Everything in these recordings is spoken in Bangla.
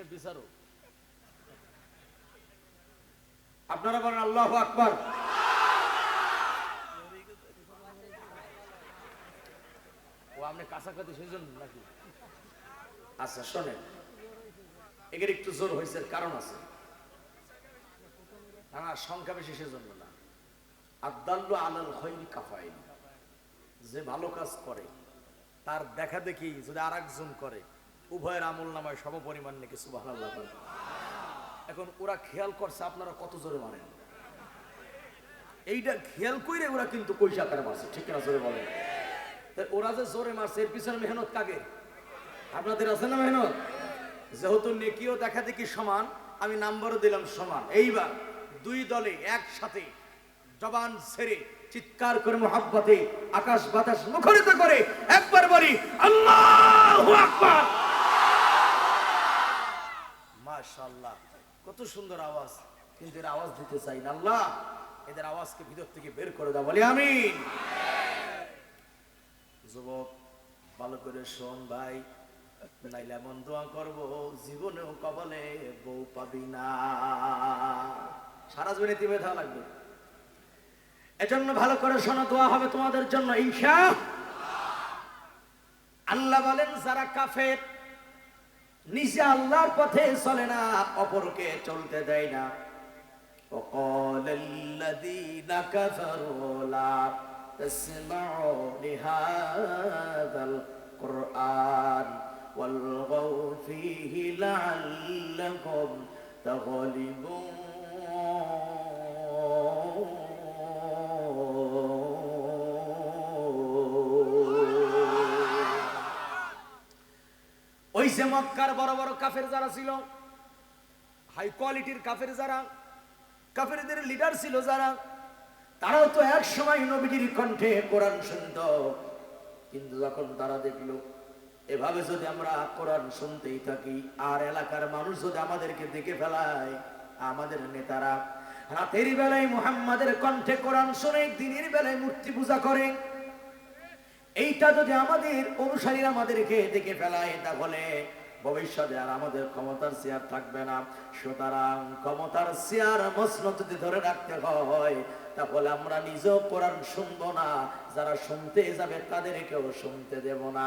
এনে বিচারো আপনারা বলেন আল্লাহ আকবার। ও আপনি কাছাকাছি সেই জন্য নাকি? আচ্ছা শোনেন। এগের একটু জোর হয়েছে কারণ আছে। না সংখ্যা বেশি সেজন্য না। আদাল্লু আলাল খৈরি কাফাইন। যে ভালো কাজ করে তার দেখা দেখি যদি আর একজন করে উভয়ের আমল নামায় সম পরিমাণ নাকি সুবাহ এখন ওরা খেয়াল করছে আপনারা কত জোরে মানেন এইটা খেয়াল করে ওরা কিন্তু পয়সা আকারে মারছে, ঠিক না জোরে বলেন। তা ওরা যে জোরে মারছে, এর পিছনে মেহনত কাকে? আপনাদের আছে না মেহনত? যেহেতু নেকিও দেখা দেখি সমান, আমি নাম্বারও দিলাম সমান। এইবার দুই দলে একসাথে জবান ছেড়ে চিৎকার করে মোহাব্বতে আকাশ বাতাস মুখরিত করে একবার বলি, আল্লাহ আকবার! কত সুন্দর আওয়াজ। কিন্তু এর আওয়াজ দিতে চাই না, আল্লাহ। এদের আওয়াজকে ভিতর থেকে বের করে দাও, বলি আমিন। যুবক, ভালো করে শোন ভাই। নাইলে এমন দোয়া জীবনেও কবলে বউ পাবি না। সারা জীবনে লাগবে। এজন্য ভালো করে শোনো, দোয়া হবে তোমাদের জন্য ঈশা আল্লাহ বলেন, যারা কাফের নিজে আল্লাহর পথে চলে না অপরকে চলতে দেয় না وقال الذين كفروا لا تسمعوا لهذا القرآن والغوا فيه لعلكم تغلبون যে মক্কার বড় বড় কাফের যারা ছিল হাই কোয়ালিটির কাফের যারা, কাফেরদের লিডার ছিল যারা, তারাও তো এক সময় নবীজির কণ্ঠে কোরআন শুনত। কিন্তু যখন তারা দেখল, এভাবে যদি আমরা কোরআন শুনতেই থাকি, আর এলাকার মানুষ যদি আমাদেরকে দেখে ফেলায়, আমাদের নেতারা রাতের বেলায় মুহাম্মাদের কণ্ঠে কোরআন শুনে দিনের বেলায় মূর্তি পূজা করে এইটা যদি আমাদের অনুসারীরা আমাদেরকে দেখে ফেলায়, তাহলে ভবিষ্যতে আর আমাদের ক্ষমতার চেয়ার থাকবে না। সুতরাং ক্ষমতার চেয়ার মসনত যদি ধরে রাখতে হয়, তাহলে আমরা নিজেও কোরআন শুনব না, যারা শুনতে যাবে তাদেরকেও শুনতে দেব না।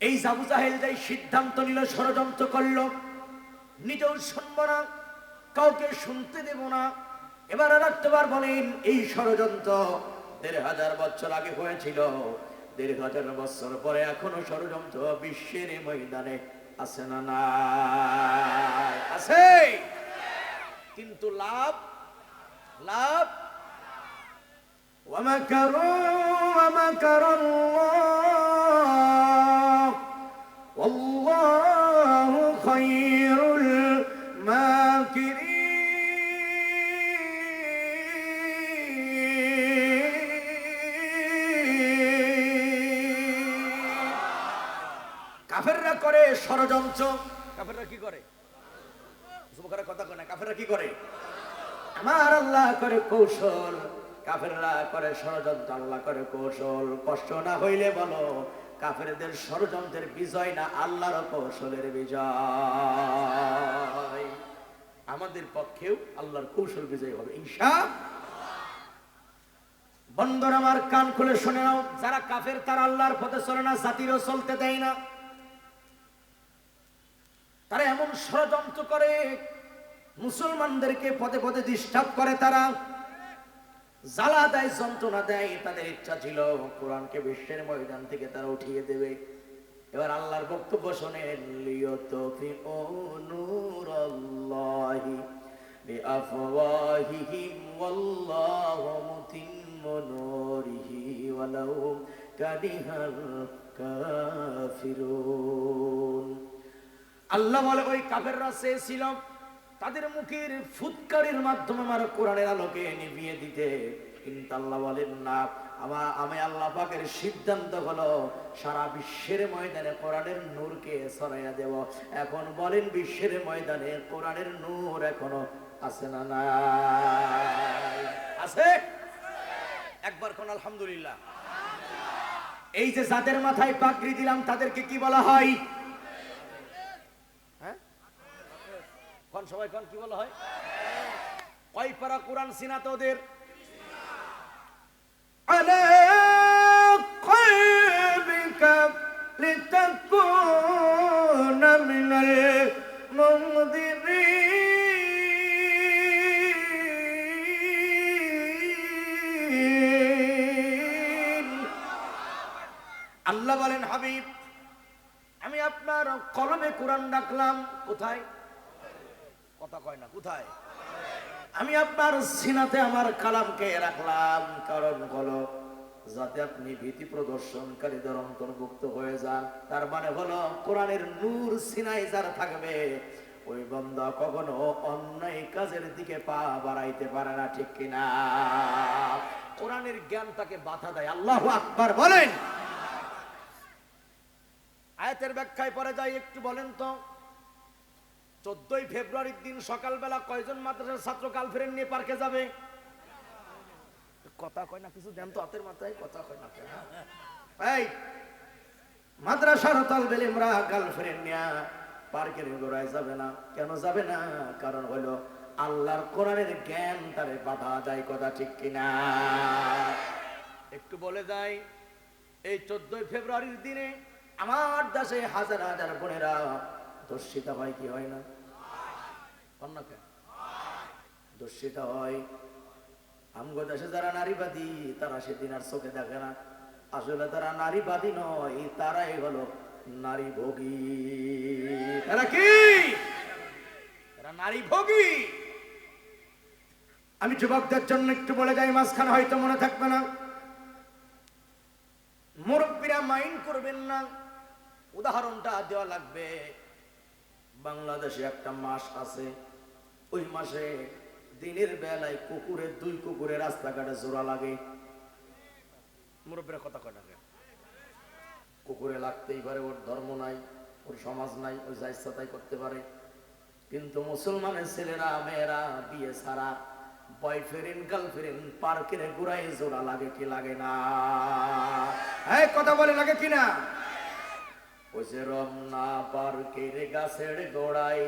এই জাবু জাহেল যাই সিদ্ধান্ত নিল, ষড়যন্ত্র করল, নিজেও শুনব না, কাউকে শুনতে দেব না। এবার আর একবার বলেন এই ষড়যন্ত্র দেড় হাজার বছর আগে হয়েছিল দেড় হাজার বছর পরে এখনো ষড়যন্ত্র বিশ্বের এই ময়দানে আছে না না আছে কিন্তু লাভ লাভ ومكروا ومكر الله ষড়যন্ত্র। কাফেররা কি করে? যুবকেরা কথা কয় না কাফেররা কি করে? আমার আল্লাহ করে কৌশল কাফেররা করে ষড়যন্ত্র আল্লাহ করে কৌশল। কষ্ট না হইলে বলো কাফেরদের ষড়যন্ত্রের বিজয় না আল্লাহর কৌশলের বিজয়? আমাদের পক্ষেও আল্লাহর কৌশল বিজয় হবে ইনশা বন্ধুরা আমার কান খুলে শুনে নাও যারা কাফের তারা আল্লাহর পথে চলে না জাতিরও চলতে দেয় না। তারা এমন ষড়যন্ত্র করে, মুসলমানদেরকে পদে পদে ডিস্টার্ব করে তারা। জ্বালা দেয়, যন্ত্রণা দেয়, তাদের ইচ্ছা ছিল কোরআনকে বিশ্বের ময়দান থেকে তারা উঠিয়ে দেবে। এবার আল্লাহর বক্তব্য শোনেন নূরাল্লাহি নূরিহি ওয়ালাউ কারিহাল কাফিরুন। আল্লাহ বলে, ওই কাফেররা চেয়েছিল তাদের মুখের ফুৎকারের মাধ্যমে আমার কোরআনের আলোকে নিভিয়ে দিতে। কিন্তু আল্লাহ বলেন, না আমার আমি আল্লাহ পাকের সিদ্ধান্ত হলো, সারা বিশ্বের ময়দানে কোরআনের নূরকে ছড়াইয়া দেব। এখন বলেন, বিশ্বের ময়দানে কোরআনের নূর এখনও আছে না না আছে? একবার কোন আলহামদুলিল্লাহ। এই যে যাদের মাথায় পাগড়ি দিলাম, তাদেরকে কি বলা হ্যাঁ? কোন সবাই কোন কি বলা হয় কয় পারা কোরআন সিনাতে ওদের على قلبك لتكون من المنذرين আল্লাহ বলেন হাবিব আমি আপনার কলমে কোরআন রাখলাম কোথায় কথা কয় না, কোথায়? আমি আপনার সিনাতে আমার কালামকে রাখলাম, কারণ হলো যাতে আপনি ভীতি প্রদর্শনকারীদের অন্তর্ভুক্ত হয়ে যান। তার মানে হলো, কোরআনের নূর সিনাই যার থাকবে, ওই বন্দা কখনো অন্যায় কাজের দিকে পা বাড়াইতে পারে না, ঠিক কিনা? কোরআনের জ্ঞান তাকে বাধা দেয়। আল্লাহ আকবার, বলেন। আয়াতের ব্যাখ্যায় পরে যাই, একটু বলেন তো। চোদ্দই ফেব্রুয়ারির দিন সকালবেলা কয়জন মাদ্রাসার ছাত্র গার্লফ্রেন্ড নিয়ে পার্কে যাবে? কথা কয় না, কিছু দেন তো হাতের মাথায়, কথা কয় না? এই, মাদ্রাসার তালবেল ইমরা গার্লফ্রেন্ড নিয়ে পার্কের গোড়ায় যাবে না। কেন যাবে না? কারণ হলো আল্লাহর কোরআনের জ্ঞান তারে বাধা যায় কথা ঠিক কিনা? একটু বলে যাই, এই চোদ্দই ফেব্রুয়ারির দিনে আমার দেশে হাজার হাজার বোনেরা দর্শিতা হয় কি হয় না? কন্যা কেন দর্শিতা হয়। আমগো দেশে যারা নারীবাদী, তারা সেদিন আর চোখে দেখে না। আসলে তারা নারীবাদী নয়, তারাই হলো নারী ভোগী তারা কি? নারী ভোগী আমি যুবকদের জন্য একটু বলে যাই, মাঝখানে হয়তো মনে থাকবে না। মুরব্বীরা মাইন্ড করবেন না। উদাহরণটা দেওয়া লাগবে। বাংলাদেশে একটা মাস আছে। ওই মাসে দিনের বেলায় কুকুরের দুই কুকুরের রাস্তাঘাটে জোড়া লাগে। মুরব্বীরা কথা কয় না কেন? কুকুরে লাগতেই পারে, ওর ধর্ম নাই, ওর সমাজ নাই ওই যা ইচ্ছা তাই করতে পারে। কিন্তু মুসলমানের ছেলেরা, মেয়েরা, বিয়ে ছাড়া বয়ফ্রেন্ড গার্লফ্রেন্ড পার্কের ঘুরাই জোড়া লাগে কি লাগে না? হ্যাঁ কথা বলে লাগে কি না? ওই যে রমনা পার্কের গাছের গোড়ায়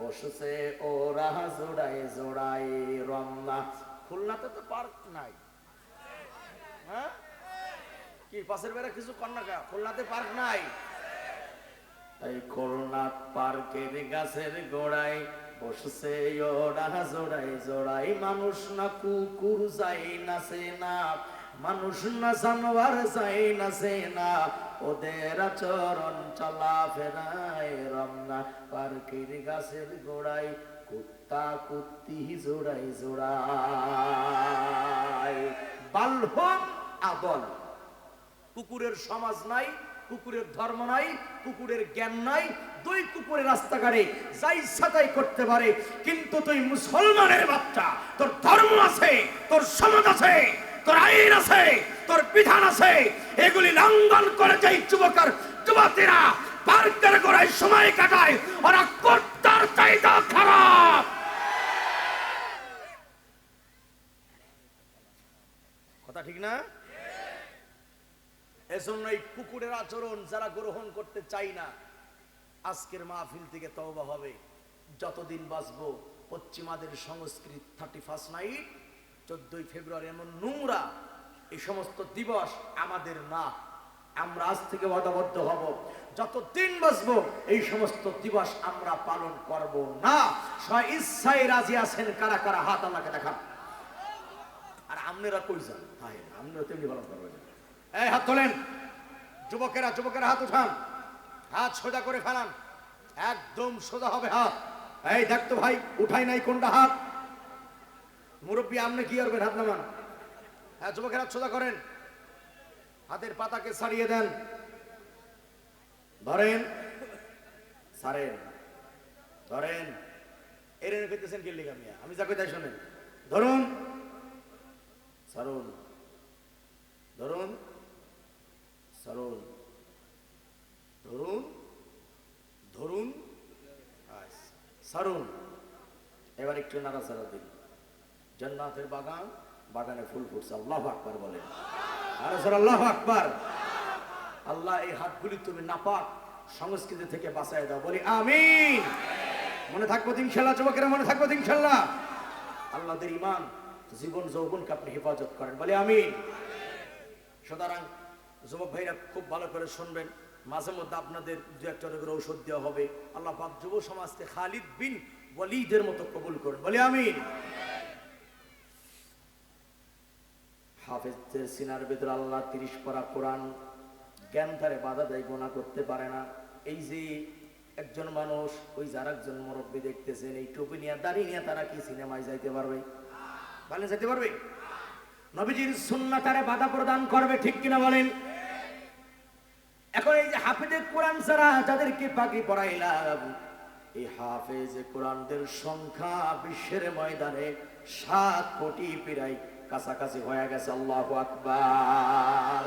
বসেছে ওরা জোড়ায় জোড়ায় রমনা। খুলনাতে তো পার্ক নাই। হ্যাঁ? কি, পাশের বেড়া কিছু কন্যা খুলনাতে পার্ক নাই। এই খুলনা পার্কের গাছের গোড়ায় বসছে ওরা জোড়াই জোড়াই মানুষ না কুকুর যাই নাচে না, মানুষ না জানোয়ার যাই নাচে না। ওদের আচরণ চলা ফেরায় রমনা, পার্কের গাছের গোড়ায় কুত্তা কুত্তি জোড়াই জোড়াই বাল্যম আদল কুকুরের সমাজ নাই, কুকুরের ধর্ম নাই, কুকুরের জ্ঞান নাই, দুই কুকুরের রাস্তাঘাটে যাই সাতাই করতে পারে, কিন্তু তুই মুসলমানের বাচ্চা, তোর ধর্ম আছে, তোর সমাজ আছে তোর আইন আছে, তোর বিধান আছে, এগুলি লঙ্ঘন করে যাই যুবকের যুবতীরা। পার্কের গোড়ায় সময় কাটায়, ওরা কর্তার চাইদা খারাপ। কথা ঠিক না? এজন্য এই কুকুরের আচরণ যারা গ্রহণ করতে চাই না, আজকের মাহফিল থেকে তওবা হবে। যতদিন বাঁচবো, পশ্চিমাদের সংস্কৃত থার্টি ফার্স্ট নাইট চোদ্দই ফেব্রুয়ারি এমন নোংরা এই সমস্ত দিবস আমাদের না। আমরা আজ থেকে ওয়াদাবদ্ধ হব। যত দিন বাঁচবো, এই সমস্ত দিবস আমরা পালন করব না। ইচ্ছায় রাজি আছেন? কারা কারা? হাত আমাকে দেখান। আর আপনারা কই যান? তাই আপনারা তেমনি পালন করবেন এই হাত তোলেন। যুবকেরা যুবকেরা হাত উঠান। হাত সোজা করে ফেলান। একদম সোজা হবে হাত। এই দেখতো ভাই, উঠাই নাই কোনটা হাত? মুরব্বী আপনি কি করবেন হাত নামান? হ্যাঁ যুবকের সোজা করেন। হাতের পাতাকে ছাড়িয়ে দেন। ধরেন সারেন ধরেন। এর কইতেছেন কি লিখা মিয়া? আমি যা কইতাই শোনেন। ধরুন সারুন ধরুন সারুন ধরুন ধরুন আচ্ছা, সারুন। এবার একটু নাড়াচাড়া দিন। জান্নাতের বাগান, বাগানে ফুল ফুটছে। আল্লাহ আকবার বলে আল্লাহ আকবার। আল্লাহ, এই হাতগুলি তুমি নাপাক সংস্কৃতি থেকে বাঁচাই দাও। বলি আমিন। মনে থাকব দিন খেলা যুবকেরা মনে থাকব দিন খেলা আল্লাহদের ইমান জীবন যৌবনকে আপনি হেফাজত করেন। বলে আমিন। সুতরাং যুবক ভাইরা খুব ভালো করে শুনবেন। মাঝে মধ্যে আপনাদের দু একটা করে ঔষধ দেওয়া হবে। আল্লাহ পাক যুব সমাজকে খালিদ বিন ওয়ালিদের মতো কবুল করুন। বলে আমিন। হাফেজদের সিনার ভেতর আল্লাহ তিরিশ পারা কোরআন জ্ঞান তারে বাধা দেয় গোনা করতে পারে না। এই যে একজন মানুষ, ওই যার একজন মুরব্বী দেখতেছেন, এই টুপি নিয়ে দাঁড়িয়ে নিয়ে তারা কি সিনেমায় যাইতে পারবে? ভালো যেতে পারবে? নবীজির সুন্না তারে বাধা প্রদান করবে, ঠিক কিনা বলেন? এখন এই যে হাফেজে কোরআন ছাড়া যাদেরকে পাখি পড়াইলাম, এই হাফেজ কোরআনদের সংখ্যা বিশ্বের ময়দানে সাত কোটি প্রায় কাছাকাছি হয়ে গেছে, আল্লাহ আকবার।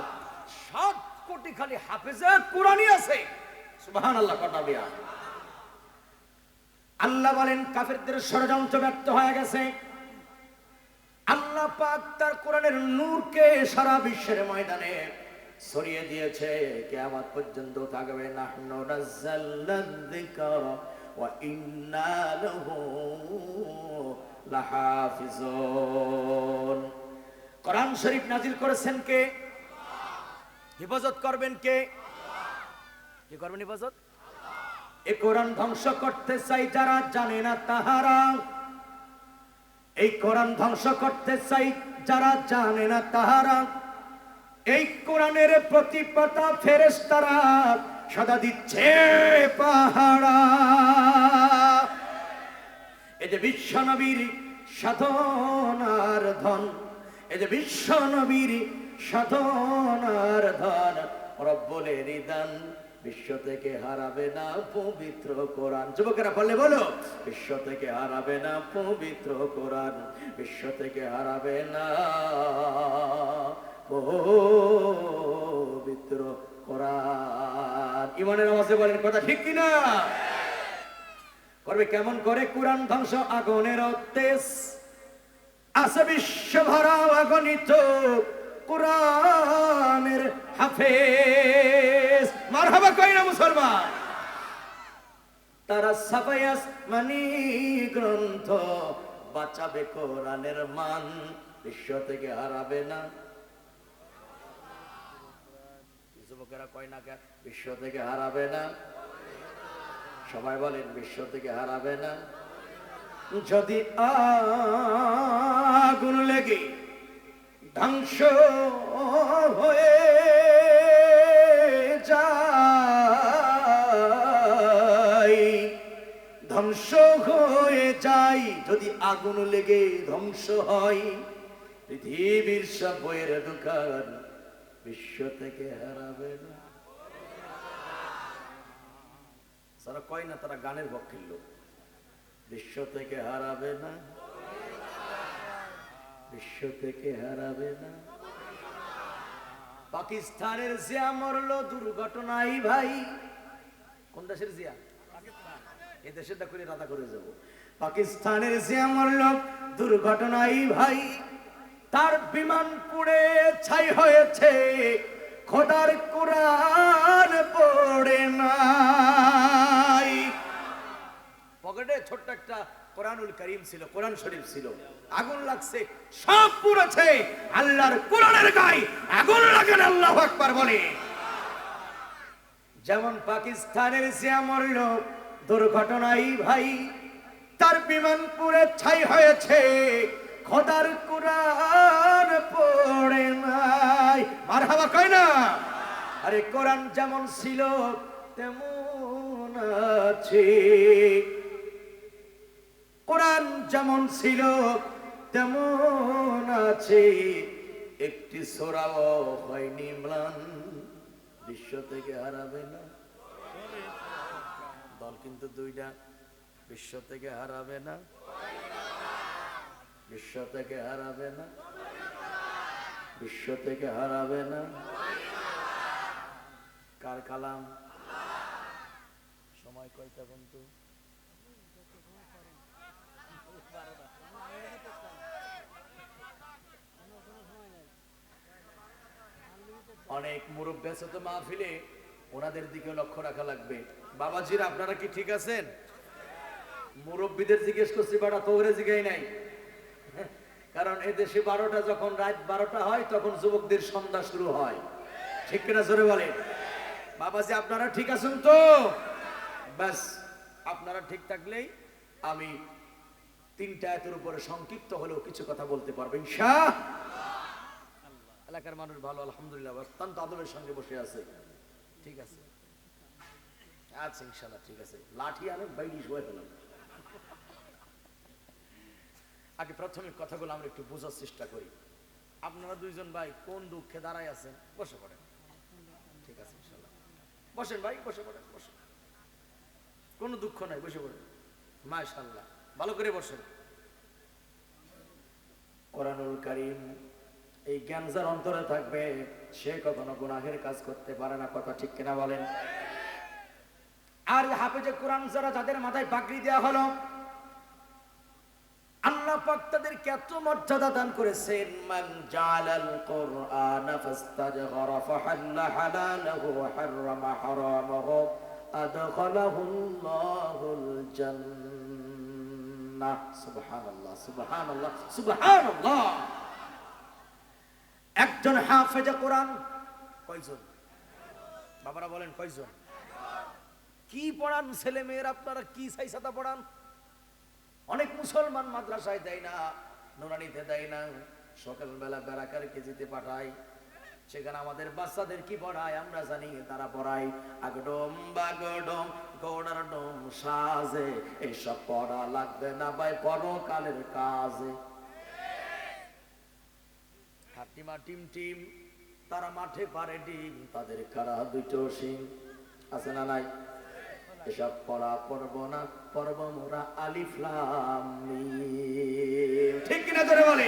সাত কোটি খালি হাফেজে কোরআনই আছে। সুবহান আল্লাহ কটা বিয়া? আল্লাহ বলেন, কাফেরদের ষড়যন্ত্র ব্যর্থ হয়ে গেছে। আল্লাহ পাক তার কোরআনের নূরকে সারা বিশ্বের ময়দানে ছড়িয়ে দিয়েছে। কিয়ামত পর্যন্ত থাকবে, নাহনু যিকরা ওয়া ইন্না লাহু লাহাফিজুন। কোরআন শরীফ নাজিল করেছেন কে? হেফাজত করবেন কে? কি করবেন হেফাজত? এ কোরআন ধ্বংস করতে চাই যারা জানে না তাহারা। এই কোরআন ধ্বংস করতে চাই যারা জানে না তাহারা। এই কোরআনের প্রতি পাতা ফেরেশতারা সদা দিচ্ছে পাহারা। এই যে বিশ্ব নবীর সাধনার ধন এই যে বিশ্ব নবীর সাধনার ধন রব্বলের দান বিশ্ব থেকে হারাবে না পবিত্র কোরআন। যুবকেরা বললে বলো বিশ্ব থেকে হারাবে না পবিত্র কোরআন বিশ্ব থেকে হারাবে না পবিত্র কোরআন। ইমানের আওয়াজে বলেন কথা ঠিক কিনা? করবে কেমন করে? কোরআন ধ্বংস আগুনের তেজ আছে বিশ্ব ভরা অগণিত কোরআনের হাফেজ। মারহাবা কই না মুসলমান? তারা সাফায়াস মানি গ্রন্থ বাঁচাবে কোরআনের মান, বিশ্ব থেকে হারাবে না। যুবকেরা কয় না? বিশ্ব থেকে হারাবে না। সবাই বলেন, বিশ্ব থেকে হারাবে না। যদি আগুন লেগে ধ্বংস হয়ে যায়, ধ্বংস হয়ে যায়, যদি আগুন লেগে ধ্বংস হয়, পৃথিবীর সব বইয়ের দোকান বিশ্ব থেকে হারাবে না। যারা কয় না, তারা গানের পক্ষের লোক। বিশ্ব থেকে হারাবে না। বিশ্ব থেকে হারাবে না। পাকিস্তানের জিয়া মরলো, দুর্ঘটনাই ভাই। কোন দেশের জিয়া? এই রাধা করে যাব। পাকিস্তানের জিয়া মরলো, দুর্ঘটনাই ভাই। তার বিমান পুড়ে ছাই হয়েছে, খোদার কোরআন পড়ে নাই পকেটে ছোট্ট একটা কোরআনুল করিম ছিল, কোরআন শরীফ ছিল। আগুন লাগছে, সব পুড়েছে আল্লাহর কোরআনের গায়ে আগুন লাগেন আল্লাহ আকবার বলে। যেমন পাকিস্তানের জিয়া মরল, দুর্ঘটনাই ভাই, তার বিমান পুড়ে ছাই হয়েছে। খোদার কোরআন পড়ে নাই। আর হাওয়া কয় না? আরে কোরআন যেমন ছিল, তেমন আছে। কোরআন যেমন ছিল, তেমন আছে। একটি সোরাও হয়নি ম্লান বিশ্ব থেকে হারাবে না। দল কিন্তু দুইটা, বিশ্ব থেকে হারাবে না। বিশ্ব থেকে হারাবে না। বিশ্ব থেকে হারাবে না। কার কালাম? সময় কয়টা বন্ধু? অনেক মুরব্বী তো মাহফিলে, ওনাদের দিকে লক্ষ্য রাখা লাগবে। বাবাজির, আপনারা কি ঠিক আছেন? মুরব্বীদের জিজ্ঞেস করছি, বাড়া তোরে জিগাই নাই? কারণ এদেশে বারোটা, যখন রাত বারোটা হয়, তখন যুবকদের সন্ধ্যা শুরু হয়। ঠিক কিনা জোরে বলে বাবাজি, আপনারা ঠিক আছেন তো? ব্যাস, আপনারা ঠিক থাকলেই আমি তিনটা এতের উপরে সংক্ষিপ্ত হলেও কিছু কথা বলতে পারবেন ইনশা এলাকার মানুষ ভালো, আলহামদুলিল্লাহ অত্যন্ত আদবের সঙ্গে বসে আছে। ঠিক আছে? আচ্ছা ইনশাল্লাহ ঠিক আছে। লাঠি ফেলাম আগে প্রাথমিক কথাগুলো আমরা একটু বোঝার চেষ্টা করি। আপনারা দুইজন ভাই কোন দুঃখে দাঁড়ায় আছেন? বসে পড়েন। ঠিক আছে ইনশাল্লাহ বসেন ভাই, বসে পড়েন কোনো দুঃখ নাই, বসে পড়েন। মাশাল্লাহ ভালো করে বসেন। কোরআনুল কারীম এই জ্ঞান যার অন্তরে থাকবে, সে কখনো গুনাহের কাজ করতে পারে না, কথা ঠিক কিনা বলেন? আর হাফেজে কোরআন যারা, যাদের মাথায় পাগড়ি দেওয়া হলো, আল্লাহ পাক তাদেরকে এত মর্যাদা দান করেছেন, মান জালাল কোরআন ফাস্তাজগরা ফাহাল্লা হালালাহু ওয়া হাররামা হারামাহু আদখালাহু আল্লাহুল জান্নাহ। সুবহানাল্লাহ সুবহানাল্লাহ সুবহানাল্লাহ। একজন হাফেজে কোরআন। কয়জন? বাবারা বলেন কয়জন? কি পড়ান ছেলে মেয়ের? আপনারা কি সাইসাতা পড়ান? অনেক মুসলমান মাদ্রাসায় দেয় না, নুরানিতে দেয় না, সকালবেলা বেড়াকার কেজিতে পাঠায়। সেখানে আমাদের বাচ্চাদের কি পড়ায়? আমরা জানি তারা পড়ায়। আগডম বাগডম, গৌড়ার ডম সাজে এইসব পড়া লাগবে না ভাই, পরকালের কাজে। হাটিমা টিম টিম, তারা মাঠে পারে ডিম, তাদের কারা দুটো সিং আছে না নাই? এসব পড়া পড়ব না, পড়ব মোরা আলিফলাম ঠিক কিনা ধরে বলে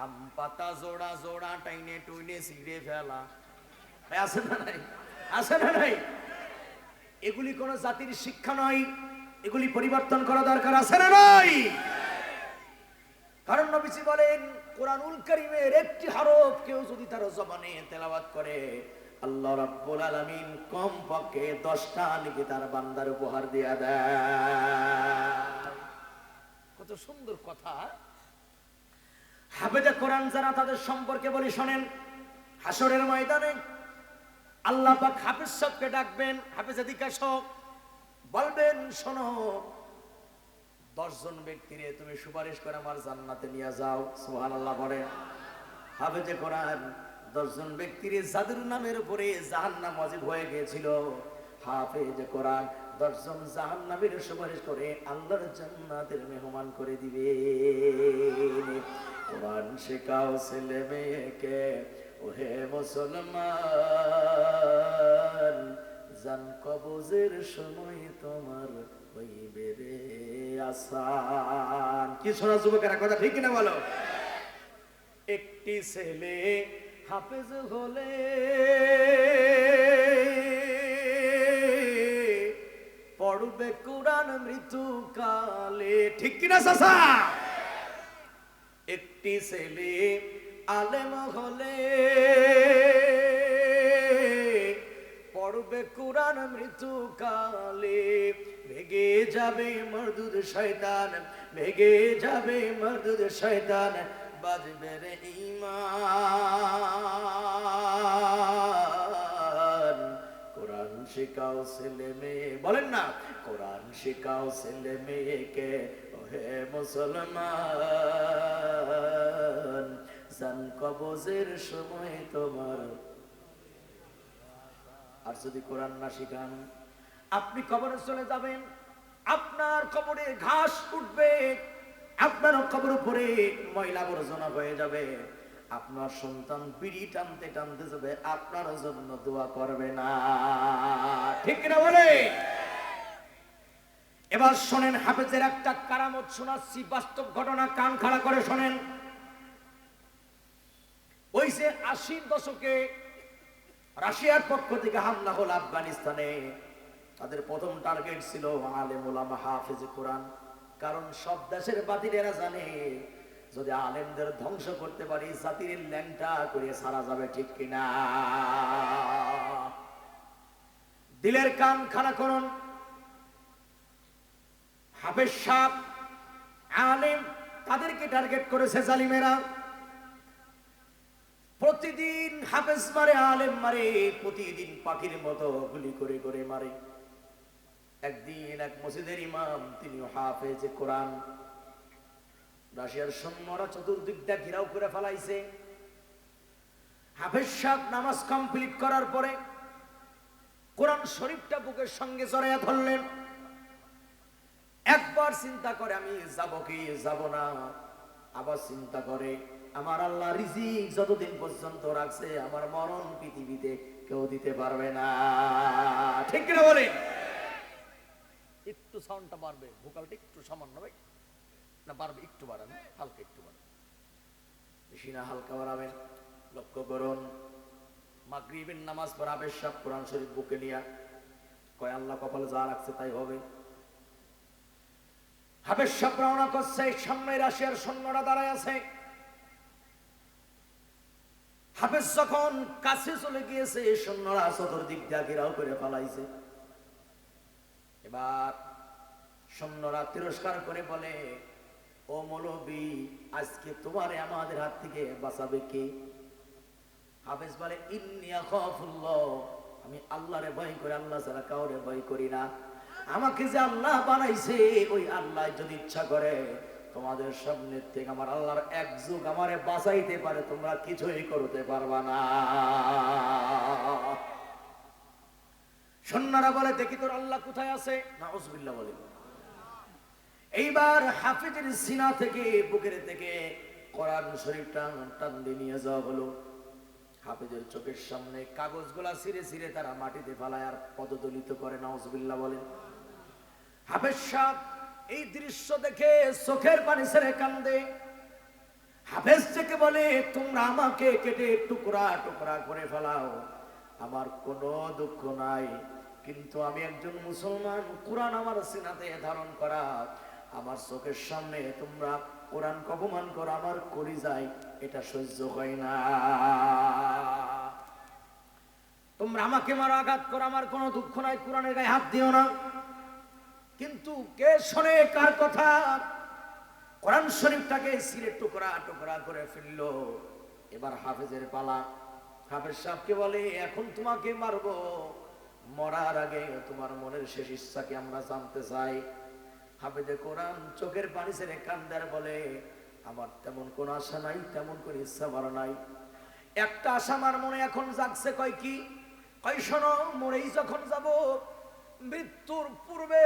আম পাতা জোড়া জোড়া, টাইনে টুইনে ছিঁড়ে ফেলা। আছে না নাই? আছে না নাই? এগুলি কোন জাতির শিক্ষা নয়, এগুলি পরিবর্তন করা দরকার আছে না নাই? কারণ নবীজি বলেন কোরআনুল কারীমের একটি হরফ কেউ যদি তার জবানে তেলাওয়াত করে, আল্লাহ রাব্বুল আলামিন কম পক্ষে 10টা নাকি তার বান্দার উপহার দিয়া দেয়। কত সুন্দর কথা। হাফেজে কোরআন যারা তাদের সম্পর্কে বলি শোনেন হাসরের ময়দানে আল্লাহ পাক হাফেজ সাহেবকে ডাকবেন, হাফেজ এদিকাশ বলবেন, শোনো দশজন ব্যক্তিরে তুমি সুপারিশ করে আমার জান্নাতে নিয়ে যাও সুহান আল্লাহ পরে হাফেজে কোরআন, দশজন ব্যক্তির যাদের নামের উপরে জাহান্নাম ওয়াজিব হয়ে গিয়েছিল। হাফেজে কোরআন, দশজন জাহান্নামের সুপারিশ করে আল্লাহর জান্নাতের মেহমান করে দিবে। কোরআন শেখাও ছেলে মেয়েকে, ওহে মুসলমান, জান কবজের সময় তোমার হইবে রে আসান। কি শোনা যুবকেরা, কথা ঠিক না বলো? একটি ছেলে হাফেজ হলে পড়বে কোরআন মৃত্যুকালে। ঠিক কিনা চাষা একটি ছেলে আলেম হলে পড়বে কোরআন মৃত্যুকালে। ভেগে যাবে মরদুদ শয়তান, ভেগে যাবে মরদুদ শয়তান, বাজবে রে ইমান কোরআন শিখাও ছেলে মেয়ে, বলেন না, কোরআন শিখাও ছেলে মেয়েকে, ওহে মুসলমান। জান কবজের সময় তোমার আর যদি কোরআন না শিখান, আপনি কবরে চলে যাবেন, আপনার কবরে ঘাস উঠবে আপনার কবর উপরে ময়লা আবর্জনা হয়ে যাবে, আপনার সন্তান বিড়ি টানতে টানতে যাবে, আপনার জন্য দোয়া করবে না। ঠিক না বলে? এবার শোনেন, হাফেজের একটা কারামত শোনাচ্ছি, বাস্তব ঘটনা কান খাড়া করে শোনেন। ওই যে আশির দশকে রাশিয়ার পক্ষ থেকে হামলা হলো আফগানিস্তানে। তাদের প্রথম টার্গেট ছিল আলেম কোরআন। কারণ সব দেশের বাতিলেরা জানে, যদি আলেমদের ধ্বংস করতে পারি জাতির ল্যাংটা করে সারা যাবে ঠিক কিনা? দিলের কান খানা করুন। হাফেজ সাহ আলেম তাদেরকে টার্গেট করেছে জালিমেরা। প্রতিদিন হাফেজ মারে, আলেম মারে, প্রতিদিন পাখির মতো গুলি করে করে মারে। একদিন এক মসজিদের ইমাম তিনি হাফেজ কোরআন। রাশিয়ার সৈন্যরা চতুর্দিক দিয়ে ঘেরাও করে ফেলাইছে। হাফেজ সাহেব নামাজ কমপ্লিট করার পরে কোরআন শরীফটা বুকের সঙ্গে জড়াইয়া ধরলেন। একবার চিন্তা করে, আমি যাব কি? যাব না। আবার চিন্তা করে, আমার আল্লাহ রিজিক যতদিন পর্যন্ত রাখছে, আমার মরণ পৃথিবীতে কেউ দিতে পারবে না। ঠিক কিনা বলে? একটু সাউন্ডটা বাড়বে। ভোকালটা একটু সামান্য ভাই। না, বাড়বে, একটু বাড়ান, হালকা একটু বাড়ান। বেশি না, হালকা বাড়াবেন। লক্ষ্য করুন, মাগরিবের নামাজ পড়াবে সব কোরআন শরীফ বুকে নিয়া, কয়, আল্লাহ কপালে যা রাখছে তাই হবে। সব রওনা করছে সামনে রাশিয়ার সৈন্যরা দাঁড়ায় আছে। হাফেজ যখন কাছে চলে গিয়েছে সৈন্যরা চতুর্দিক দিয়ে ঘেরাও করে পালাইছে। এবার সৈন্যরা তিরস্কার করে বলে, ও মৌলবী, আজকে তোমারে আমাদের হাত থেকে বাঁচাবে কে? হাফেজ বলে ইন্নিয়া খাফুল্লাহ আমি আল্লাহরে ভয় করি, আল্লাহ ছাড়া কাউরে ভয় করি না। আমাকে যে আল্লাহ বানাইছে, ওই আল্লাহ যদি ইচ্ছা করে, তোমাদের সামনে থেকে আমার আল্লাহর এক যুগ আমারে বাঁচাইতে পারে, তোমরা কিছুই করতে পারবা না। সন্ন্যারা বলে, দেখি তোর আল্লাহ কোথায় আছে? না ওসবিল্লা বলে। এইবার হাফিজের সিনা থেকে, বুকের থেকে কোরআন শরীফটা টান দিয়ে নিয়ে যাওয়া হলো। হাফিজের চোখের সামনে কাগজগুলা ছিঁড়ে ছিঁড়ে তারা মাটিতে ফালায় আর পদদলিত করে নাউজবিল্লা বলেন। হাফেজ সাহ এই দৃশ্য দেখে চোখের পানি ছেড়ে কান্দে। হাফেজ থেকে বলে, তোমরা আমাকে কেটে টুকরা টুকরা করে ফেলাও। আমার কোনো দুঃখ নাই। কিন্তু আমি একজন মুসলমান, কোরআন আমার সিনাতে ধারণ করা। আমার চোখের সামনে তোমরা কোরআন অপমান করো, আমার করি যায়, এটা সহ্য হয় না। তোমরা আমাকে মারা, আঘাত করো, আমার কোনো দুঃখ নাই, কোরআনের গায়ে হাত দিও না। কিন্তু কে শোনে, কার কথা? কোরআন শরীফটাকে সিরে টুকরা টুকরা করে ফেলল। এবার হাফেজের পালা। হাফেজ সাহেবকে বলে, এখন তোমাকে মারবো। মরার আগে তোমার মনের শেষ ইচ্ছাকে আমরা জানতে চাই। হাফেজে কোরআন চোখের পানি ছেড়ে কান্দার বলে, আমার তেমন কোন আশা নাই, তেমন কোন ইচ্ছা মারা নাই। একটা আশা আমার মনে এখন জাগছে, কয় কি? কয়, শোনো, মরেই যখন যাব, মৃত্যুর পূর্বে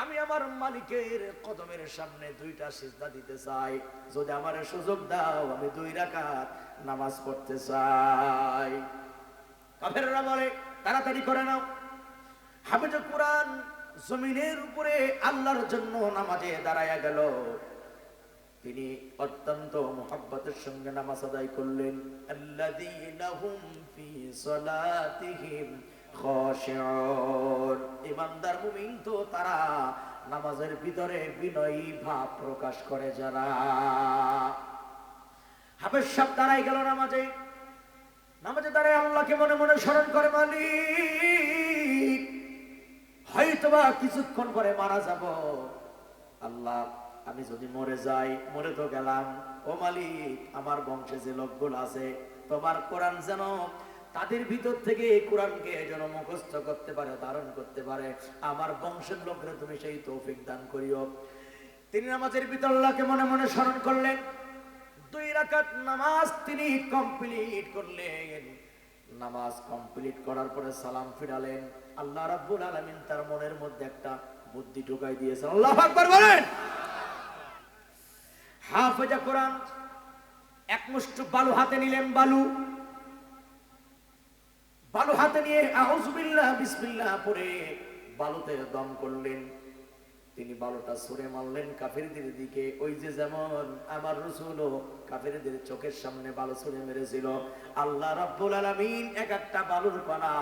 আমি আমার মালিকের কদমের সামনে দুইটা সিজদা দিতে চাই। যদি আমার সুযোগ দাও, আমি দুই রাকাত নামাজ পড়তে চাই। কাফেররা বলে, তাড়াতাড়ি করে নাও। হাফেজ কোরআন জমিনের উপরে আল্লাহর জন্য নামাজে দাঁড়ায়া গেল। তিনি অত্যন্ত মোহাব্বতের সঙ্গে নামাজ আদায় করলেন। তারা নামাজের ভিতরে বিনয়ী ভাব প্রকাশ করে যারা। হাফেজ সাহেব দাঁড়াই গেল নামাজে। নামাজে দাঁড়ায় আল্লাহকে মনে মনে স্মরণ করে মালিক। হয়তোবা কিছুক্ষণ পরে মারা যাব। আল্লাহ, আমি যদি মরে যাই, মরে তো গেলাম। ও মালিক, আমার বংশে যে লোকগুলো আছে, তোমার কোরআন যেন তাদের ভিতর থেকে এই কোরআনকে যেন মুখস্থ করতে পারে, ধারণ করতে পারে। আমার বংশের লোকরা তুমি সেই তৌফিক দান করিও। তিনি নামাজের ভিতর আল্লাহকে মনে মনে স্মরণ করলেন। দুই রাকাত নামাজ তিনি কমপ্লিট করলেন। নামাজ কমপ্লিট করার পরে সালাম ফিরালেন। আল্লাহ রাব্বুল আলামিন তার মনের মধ্যে একটা বুদ্ধি ঢুকাই দিয়েছেন। আল্লাহ আকবার বলেন। হাফেজা কোরআন এক মুষ্ট বালু হাতে নিলেন বালু। বালু হাতে নিয়ে আউজুবিল্লাহ বিসমিল্লাহ পরে বালুতে দম করলেন। তিনি বালুটা ছুঁড়ে মারলেন কাফেরদের দিকে। ওই যে যেমন আমার রসুল কাফেরদের চোখের সামনে বালু ছুঁড়ে মেরেছিল। আল্লাহ রাব্বুল আলামিন এক একটা বালুর কণা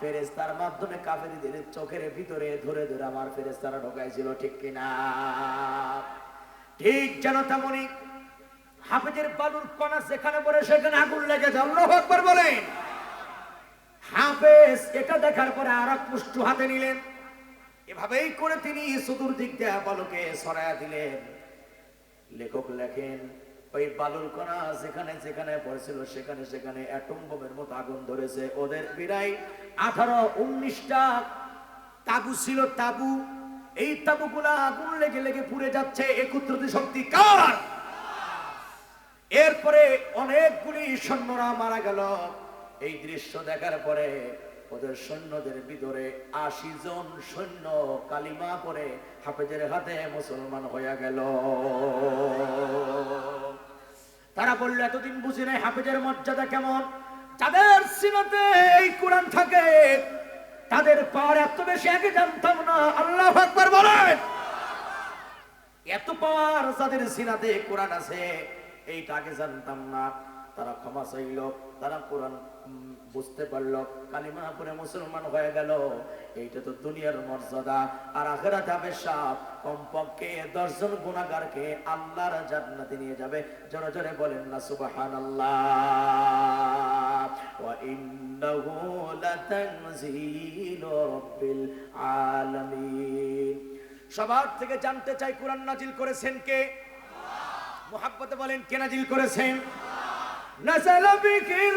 ফেরেশতার মাধ্যমে কাফেরদের চোখের ভিতরে ধরে ধরে আমার ফেরেশতারা ঢোকাইছিল, ঠিক কিনা? ঠিক যেন তেমনই হাফেজের বালুর কণা যেখানে পড়ে সেখানে আগুন লেগে যায়। আল্লাহু বলেন। হাফেজ এটা দেখার পরে আর এক হাতে নিলেন। এভাবেই করে তিনি চতুর্দিক দিয়ে বালুকে সরায়া দিলেন। লেখক লেখেন, ওই বালুর কণা যেখানে যেখানে পড়েছিল, সেখানে সেখানে অ্যাটম বোমের মতো আগুন ধরেছে। ওদের বিরাই আঠারো, উনিশটা তাবু ছিল তাবু। এই তাবুগুলা আগুন লেগে লেগে পুড়ে যাচ্ছে। একত্রিত শক্তি কার? এরপরে অনেকগুলি সৈন্যরা মারা গেল। এই দৃশ্য দেখার পরে ওদের সৈন্যদের ভিতরে আশি জন সৈন্য কালিমা পরে হাফেজের হাতে মুসলমান হয়ে গেল। তারা বলল, এতদিন বুঝি নাই হাফেজের মর্যাদা কেমন? যাদের সিনাতে এই কোরআন থাকে, তাদের পাওয়ার এত বেশি আগে জানতাম না। আল্লাহ আকবার বলেন। এত পাওয়ার যাদের সিনাতে কোরআন আছে, এইটা আগে জানতাম না। তারা ক্ষমা চাইল, তারা কোরআন বুঝতে পারল, কালিমা পরে মুসলমান হয়ে গেল। এইটা তো দুনিয়ার মর্যাদা। আর আখেরা যাবে সাপ। কমপক্ষে দশজন গুণাগারকে আল্লাহর জান্নাতে নিয়ে যাবে। জোরে জোরে বলেন না সুবাহান আল্লাহ ওয়া ইন্নাহু লাতানজিলু রাব্বিল আলামিন। সবার থেকে জানতে চাই, কোরআন নাজিল করেছেন কে? মোহাব্বতে বলেন, কে নাজিল করেছেন? নাজাল বিকির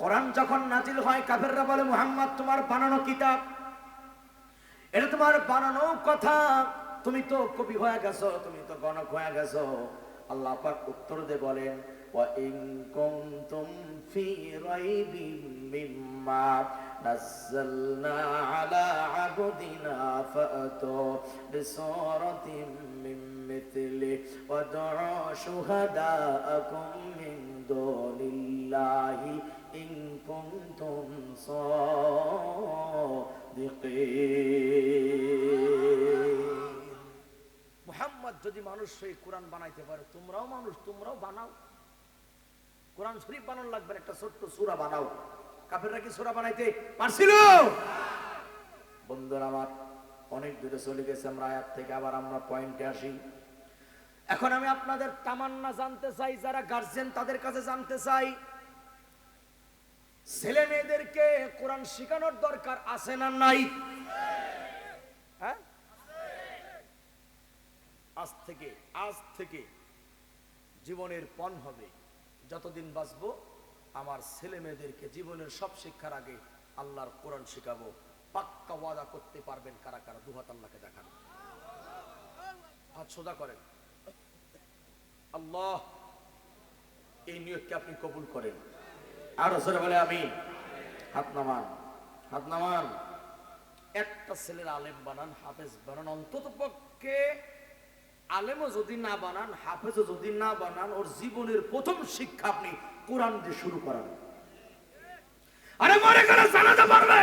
কোরআন যখন নাজিল হয়, কাফেররা বলে, মুহাম্মদ, তোমার বানানো কিতাব। এটা তোমার বানানো কথা। তুমি তো কবি হয়ে গেছো, তুমি তো গণক হয়ে গেছো। আল্লাহ পাক উত্তর দে বলেন ওয়া ইন কুনতুম ফি রাইবিম মিম্মা নাযালনা আলা আবদিনা ফাতু বিসূরাতিন মিন মিথলি ওয়াদউ শুহাদাআকুম মিন দুনিল্লাহি ইন কুনতুম সাদিকিন। মুহাম্মদ যদি মানুষ সেই কোরআন বানাইতে পারে তোমরাও মানুষ তোমরাও বানাও। কোরআন শরীফ বানানো লাগবে একটা ছোট্ট সূরা বানাও। কাফেররা কি সূরা বানাইতে পারছিল? বন্ধুরা আমার অনেক দূরে চলে গেছে আমরা আয়াত থেকে আবার আমরা পয়েন্টে আসি। এখন আমি আপনাদের তামান্না জানতে চাই যারা গার্জেন তাদের কাছে জানতে চাই। ছেলে মেয়েদেরকে কোরআন শেখানোর দরকার আছে না নাই? হ্যাঁ? আজ থেকে আজ থেকে জীবনের পণ হবে। যতদিন বাঁচবো, আমার ছেলে মেয়েদেরকে জীবনের সব শিক্ষার আগে আল্লাহর কোরআন শেখাবো। পাক্কা ওয়াদা করতে পারবেন কারা কারা? দুহাত আল্লাহকে দেখান। হাত সোজা করেন। আল্লাহ, এই নিয়োগকে আপনি কবুল করেন। আরও সরে বলে আমি হাত নামান হাত নামান। একটা ছেলের আলেম বানান, হাফেজ বানান, অন্তত পক্ষে আলেমও যদি না বানান, হাফেজও যদি না বানান, ওর জীবনের প্রথম শিক্ষা আপনি কোরআন দিয়ে শুরু করান। আরে মনে করে জানাতে পারবে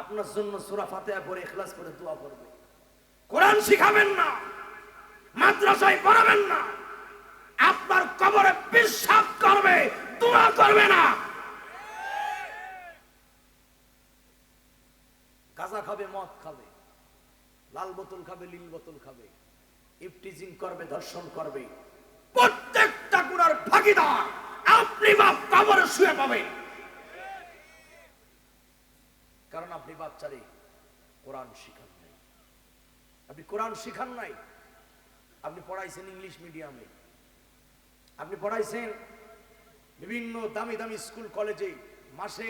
আপনার জন্য সুরা ফাতেহা পড়ে, ইখলাস করে দোয়া করবে। কোরআন শিখাবেন না, মাদ্রাসায় পড়াবেন না। আপনার কবরে বিশ্বাস করবে, দোয়া করবে না। গাঁজা খাবে, মদ খাবে, লাল বোতল খাবে, নীল বোতল খাবে, ইফটিজিং করবে, ধর্ষণ করবে। প্রত্যেকটা গুণার ভাগিদার আপনি বাপ কবরে শুয়ে পাবেন। কারণ আপনি বাচ্চারে কোরআন শিখান নাই। আপনি কোরআন শিখান নাই, আপনি পড়াইছেন ইংলিশ মিডিয়ামে। আপনি পড়াইছেন বিভিন্ন দামি দামি স্কুল, কলেজে মাসে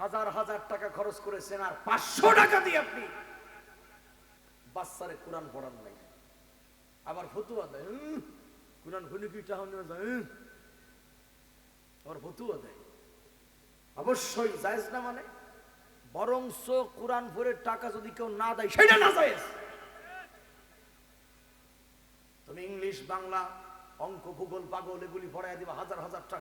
হাজার হাজার টাকা খরচ করেছেন আর পাঁচশো টাকা দিয়ে আপনি বাচ্চারে কোরআন পড়ান নাই। আবার ফতুয়া দেয় কোরআন খুলে কি আবার ফতুয়া দেয়। অবশ্যই জায়েজ না মানে বরংস কোরআন পড়ে টাকা যদি কেউ না দেয়, সেটা না জায়েজ। তুমি ইংলিশ, বাংলা অঙ্ক ভূগোল পাগল এগুলি পড়াই দিবা হাজার হাজার টাকা।